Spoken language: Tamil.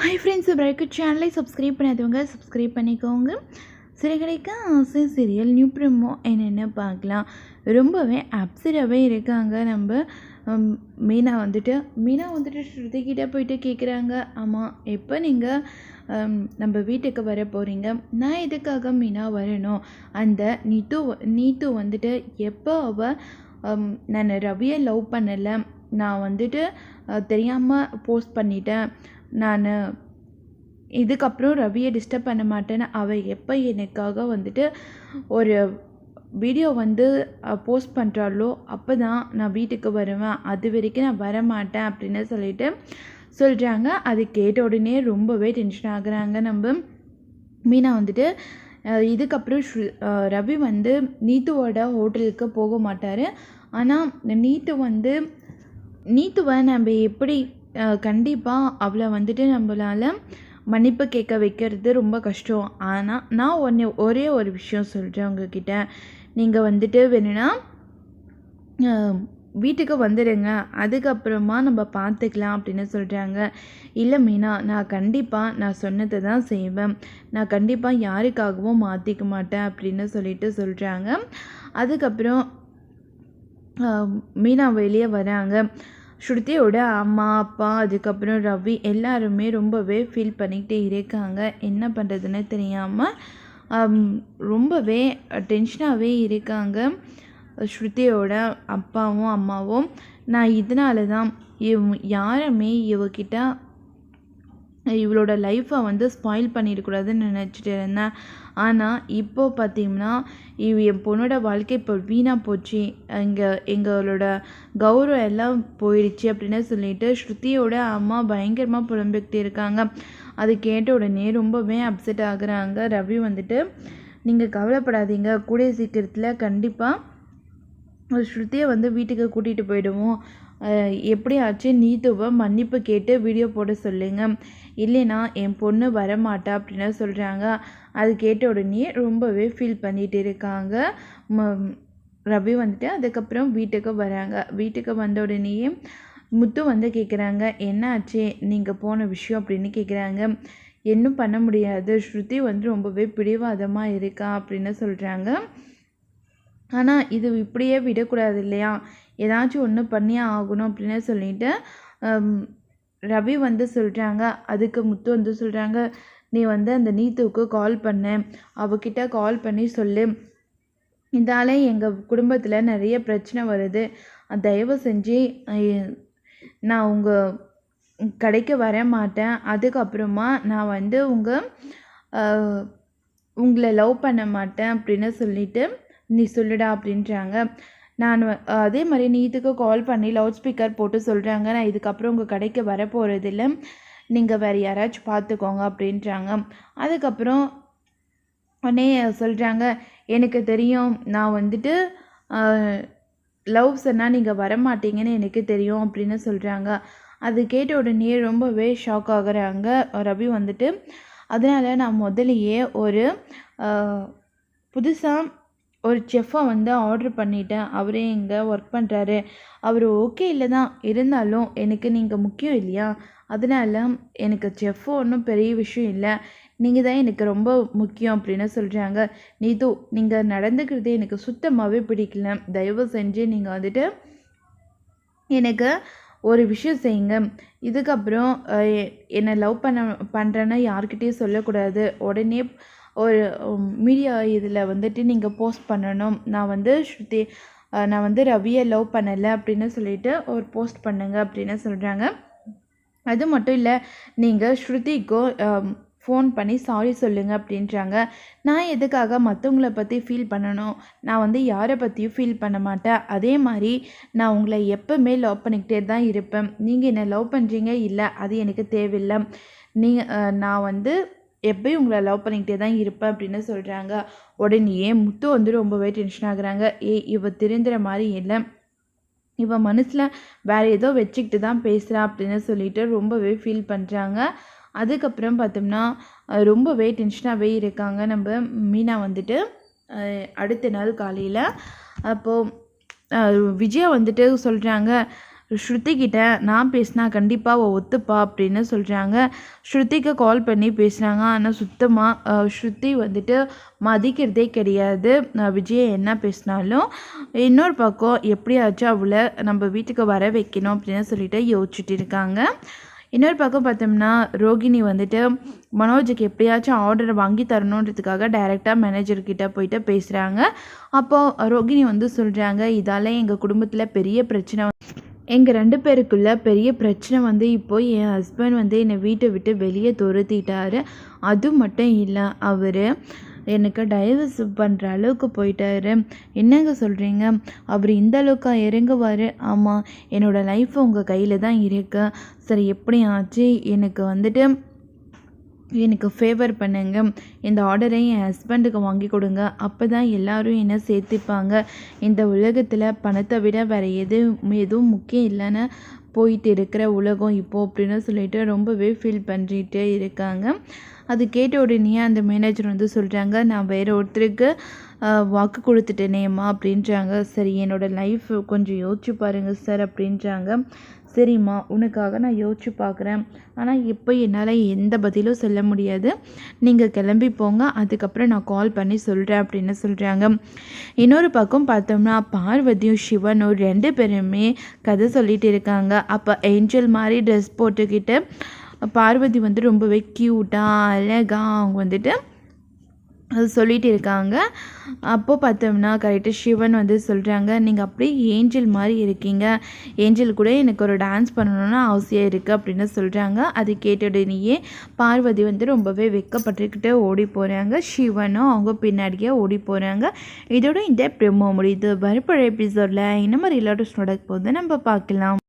ஹாய் ஃப்ரெண்ட்ஸ் பிரைக்கட் சேனலை சப்ஸ்கிரைப் பண்ணாதவங்க சப்ஸ்கிரைப் பண்ணிக்கோங்க. சிறுகடைக்கு ஆசை சீரியல் நியூ ப்ரமோ என்னென்ன பார்க்கலாம்? ரொம்பவே அப்சராகவே இருக்காங்க நம்ம மீனா வந்துட்டு. மீனா வந்துட்டு ஸ்ருதிக்கிட்ட போயிட்டு கேட்குறாங்க ஆமாம் எப்போ நீங்கள் நம்ம வீட்டுக்கு வர போகிறீங்க நான் எதுக்காக மீனா வரணும்? அந்த நீத்து நீத்து வந்துட்டு எப்போ அவள் நான் ரவியை லவ் பண்ணலை. நான் வந்துட்டு தெரியாமல் போஸ்ட் பண்ணிட்டேன். நான் இதுக்கப்புறம் ரவியை டிஸ்டர்ப் பண்ண மாட்டேன்னு அவள் எப்போ எனக்காக வந்துட்டு ஒரு வீடியோ வந்து போஸ்ட் பண்ணுறாளோ அப்போ தான் நான் வீட்டுக்கு வருவேன். அது வரைக்கும் நான் வர மாட்டேன் அப்படின்னு சொல்லிட்டு சொல்கிறாங்க அது கேட்ட உடனே ரொம்பவே டென்ஷன் ஆகுறாங்க நம்ம. மீனா வந்துட்டு இதுக்கப்புறம் ரவி வந்து நீத்துவோட ஹோட்டலுக்கு போக மாட்டார். ஆனால் நீத்து வந்து நீத்துவை நம்ம எப்படி கண்டிப்பாக அவளை வந்துட்டு நம்மளால் மன்னிப்பு கேட்க வைக்கிறது ரொம்ப கஷ்டம். ஆனால் நான் ஒன்று ஒரே ஒரு விஷயம் சொல்கிறேன் உங்ககிட்ட. நீங்கள் வந்துட்டு வேணும்னா வீட்டுக்கு வந்துடுங்க அதுக்கப்புறமா நம்ம பார்த்துக்கலாம் அப்படின்னு சொல்கிறாங்க இல்லை மீனா நான் கண்டிப்பாக நான் சொன்னதை தான் செய்வேன். நான் கண்டிப்பாக யாருக்காகவும் மாற்றிக்க மாட்டேன் அப்படின்னு சொல்லிட்டு சொல்கிறாங்க அதுக்கப்புறம் மீனா வெளியே வராங்க. ஸ்ருதியோட அம்மா அப்பா அதுக்கப்புறம் ரவி எல்லாருமே ரொம்பவே ஃபீல் பண்ணிக்கிட்டே இருக்காங்க. என்ன பண்ணுறதுன்னு தெரியாமல் ரொம்பவே டென்ஷனாகவே இருக்காங்க. ஸ்ருதியோட அப்பாவும் அம்மாவும். நான் இதனால தான் இவ் யாருமே இவகிட்ட இவளோட லைஃப்பை வந்து ஸ்பாயில் பண்ணிடக்கூடாதுன்னு நினச்சிட்டு இருந்தேன். ஆனால் இப்போ பார்த்தீங்கன்னா இவ என் பொண்ணோட வாழ்க்கை இப்போ வீணாக போச்சு. இங்கே எங்களோட கௌரவம் எல்லாம் போயிடுச்சு அப்படின்னு சொல்லிட்டு ஸ்ருதியோட அம்மா பயங்கரமாக புலம்பிக்கிட்டு இருக்காங்க. அது கேட்ட உடனே ரொம்பவே அப்செட் ஆகுறாங்க. ரவி வந்துட்டு நீங்கள் கவலைப்படாதீங்க. கூடிய சீக்கிரத்தில் கண்டிப்பாக ஸ்ருதியை வந்து வீட்டுக்கு கூட்டிகிட்டு போயிடுவோம். எப்படியாச்சும் நீத்துவை மன்னிப்பு கேட்டு வீடியோ போட சொல்லுங்க. இல்லைனா என் பொண்ணு வரமாட்டா அப்படின்னு சொல்கிறாங்க அது கேட்ட உடனே ரொம்பவே ஃபீல் பண்ணிகிட்டு இருக்காங்க. ம- ரவி வந்துட்டு அதுக்கப்புறம் வீட்டுக்கு வராங்க. வீட்டுக்கு வந்த உடனேயே முத்து வந்து கேட்குறாங்க என்ன ஆச்சு நீங்கள் போன விஷயம் அப்படின்னு கேட்குறாங்க இன்னும் பண்ண முடியாது. ஸ்ருதி வந்து ரொம்பவே பிடிவாதமாக இருக்கா? அப்படின்னு சொல்கிறாங்க ஆனால் இது இப்படியே விடக்கூடாது இல்லையா? ஏதாச்சும் ஒன்று பண்ணியே ஆகணும் அப்படின்னு சொல்லிட்டு ரவி வந்து சொல்கிறாங்க அதுக்கு முத்து வந்து சொல்கிறாங்க நீ வந்து அந்த நீத்துவுக்கு கால் பண்ணு. அவகிட்ட கால் பண்ணி சொல்லு. இதால் எங்கள் குடும்பத்தில் நிறைய பிரச்சனை வருது. தயவு செஞ்சு நான் உங்கள் கடைக்கு வர மாட்டேன். அதுக்கப்புறமா நான் வந்து உங்கள் உங்களை லவ் பண்ண மாட்டேன் அப்படின்னு சொல்லிவிட்டு நீ சொல்லுடா அப்படின்றாங்க. நான் அதே மாதிரி நீ இதுக்கு கால் பண்ணி லவுட் ஸ்பீக்கர் போட்டு சொல்கிறாங்க நான் இதுக்கப்புறம் உங்கள் கடைக்கு வர போகிறதில்ல நீங்கள் வேறு யாராச்சும் பார்த்துக்கோங்க அப்படின்றாங்க. அதுக்கப்புறம் உடனே சொல்கிறாங்க எனக்கு தெரியும். நான் வந்துட்டு லவ் சொன்னால் நீங்கள் வரமாட்டீங்கன்னு எனக்கு தெரியும் அப்படின்னு சொல்கிறாங்க அது கேட்ட உடனே ரொம்பவே ஷாக் ஆகுறாங்க. ரவி வந்துட்டு அதனால் நான் முதலையே ஒரு புதுசாக ஒரு செஃப்பை வந்து ஆர்டர் பண்ணிட்டேன். அவரே இங்கே ஒர்க் பண்ணுறாரு அவர் ஓகே இல்லை தான். இருந்தாலும் எனக்கு நீங்கள் முக்கியம் இல்லையா? அதனால எனக்கு செஃப் ஒன்றும் பெரிய விஷயம் இல்லை. நீங்கள் தான் எனக்கு ரொம்ப முக்கியம் அப்படின்னு சொல்கிறாங்க நீது நீங்கள் நடந்துக்கிறது எனக்கு சுத்தமாகவே பிடிக்கல. தயவு செஞ்சு நீங்கள் வந்துட்டு எனக்கு ஒரு விஷயம் செய்யுங்க. இதுக்கப்புறம் என்னை லவ் பண்ண பண்ணுறேன்னு யார்கிட்டேயும் சொல்லக்கூடாது. உடனே ஒரு மீடியா இதில் வந்துட்டு நீங்கள் போஸ்ட் பண்ணணும். நான் வந்து ஸ்ருதி நான் வந்து ரவியை லவ் பண்ணலை அப்படின்னு சொல்லிட்டு ஒரு போஸ்ட் பண்ணுங்கள் அப்படின்னு சொல்கிறாங்க அது மட்டும் இல்லை நீங்கள் ஸ்ருதிக்கோ ஃபோன் பண்ணி சாரி சொல்லுங்கள் அப்படின்றாங்க. நான் எதுக்காக மற்றவங்கள பற்றி ஃபீல் பண்ணணும்? நான் வந்து யாரை பற்றியும் ஃபீல் பண்ண மாட்டேன். அதே மாதிரி நான் உங்களை எப்போவுமே லவ் பண்ணிக்கிட்டே தான் இருப்பேன். நீங்கள் என்னை லவ் பண்ணுறீங்க இல்லை அது எனக்கு தேவையில்லை. நீங்கள் நான் வந்து எப்பயும் உங்களை லவ் பண்ணிக்கிட்டே தான் இருப்பேன் அப்படின்னு சொல்கிறாங்க உடனே முத்து வந்து ரொம்பவே டென்ஷன் ஆகுறாங்க. ஏ இவ திருந்துற மாதிரி இல்லை. இவன் மனசில் வேறு ஏதோ வச்சுக்கிட்டு தான் பேசுகிறா அப்படின்னு சொல்லிட்டு ரொம்பவே ஃபீல் பண்ணுறாங்க அதுக்கப்புறம் பார்த்தோம்னா ரொம்பவே டென்ஷனாகவே இருக்காங்க நம்ம மீனா வந்துட்டு. அடுத்த நாள் காலையில் அப்போது விஜயா வந்துட்டு சொல்கிறாங்க ஸ்ருதி கிட்ட நான் பேசினா கண்டிப்பாக அவள் ஒத்துப்பா அப்படின்னு சொல்கிறாங்க ஸ்ருதிக்கு கால் பண்ணி பேசுகிறாங்க ஆனால் சுத்தமாக ஸ்ருதி வந்துட்டு மதிக்கிறதே கிடையாது. விஜயை விஜய் என்ன பேசினாலும் இன்னொரு பக்கம் எப்படியாச்சும் அவளை நம்ம வீட்டுக்கு வர வைக்கணும் அப்படின்னு சொல்லிட்டு யோசிச்சுட்டு இருக்காங்க. இன்னொரு பக்கம் பார்த்தோம்னா ரோகிணி வந்துட்டு மனோஜுக்கு எப்படியாச்சும் ஆர்டர் வாங்கி தரணுன்றதுக்காக டைரெக்டாக மேனேஜர்கிட்ட போயிட்டு பேசுகிறாங்க அப்போது ரோகிணி வந்து சொல்கிறாங்க இதால் எங்கள் குடும்பத்தில் பெரிய பிரச்சனை எங்கள் ரெண்டு பேருக்குள்ள பெரிய பிரச்சனை வந்து இப்போ என் ஹஸ்பண்ட் வந்து என்னை வீட்டை விட்டு வெளியே துரத்திட்டாரு. அது மட்டும் இல்லை அவர் எனக்கு டைவர்ஸ் பண்ணுற அளவுக்கு போயிட்டாரு. என்னங்க சொல்கிறீங்க அவர் இந்த அளவுக்கா இறங்குவார்? ஆமாம் என்னோடய லைஃப் உங்கள் கையில் தான் இருக்கு. சரி எப்படி ஆச்சு எனக்கு வந்துட்டு எனக்கு ஃபேவர் பண்ணுங்க. இந்த ஆர்டரை என் ஹஸ்பண்டுக்கு வாங்கி கொடுங்க. அப்போ தான் எல்லோரும் என்னை சேர்த்துப்பாங்க. இந்த உலகத்தில் பணத்தை விட வேறு எது எதுவும் முக்கியம் இல்லைன்னு போயிட்டு இருக்கிற உலகம் இப்போது அப்படின்னு சொல்லிட்டு ரொம்பவே ஃபீல் பண்ணிகிட்டே இருக்காங்க. அது கேட்ட உடனே அந்த மேனேஜர் வந்து சொல்கிறாங்க நான் வேறு ஒருத்தருக்கு வாக்கு கொடுத்துட்டேனேம்மா அப்படின்றாங்க. சரி என்னோடய லைஃப் கொஞ்சம் யோசிச்சு பாருங்கள் சார் அப்படின்றாங்க. சரிம்மா உனக்காக நான் யோசிச்சு பார்க்குறேன். ஆனால் இப்போ என்னால் எந்த பதிலும் சொல்ல முடியாது. நீங்கள் கிளம்பி போங்க. அதுக்கப்புறம் நான் கால் பண்ணி சொல்கிறேன் அப்படின்னு சொல்கிறாங்க இன்னொரு பக்கம் பார்த்தோம்னா பார்வதியும் சிவனும் ரெண்டு பேருமே கதை சொல்லிகிட்டு இருக்காங்க. அப்போ ஏஞ்சல் மாதிரி ட்ரெஸ் போட்டுக்கிட்டு பார்வதி வந்து ரொம்பவே க்யூட்டாக அழகாக அவங்க வந்துட்டு அது சொல்லிட்டு இருக்காங்க. அப்போது பார்த்தோம்னா கரெக்டாக சிவன் வந்து சொல்கிறாங்க நீங்கள் அப்படியே ஏஞ்சல் மாதிரி இருக்கீங்க. ஏஞ்சல் கூட எனக்கு ஒரு டான்ஸ் பண்ணணும்னு அவசியம் இருக்குது அப்படின்னு சொல்கிறாங்க அது கேட்டுடனேயே பார்வதி வந்து ரொம்பவே வெக்கப்பட்டுக்கிட்டே ஓடி போகிறாங்க சிவனும் அவங்க பின்னாடியே ஓடி போகிறாங்க இதோட இந்த ப்ரெமோ முடியுது. வரப்போகிற எபிசோடில் இந்த மாதிரி இல்லாட்டும் நடக்க போகுது. நம்ம பார்க்கலாம்.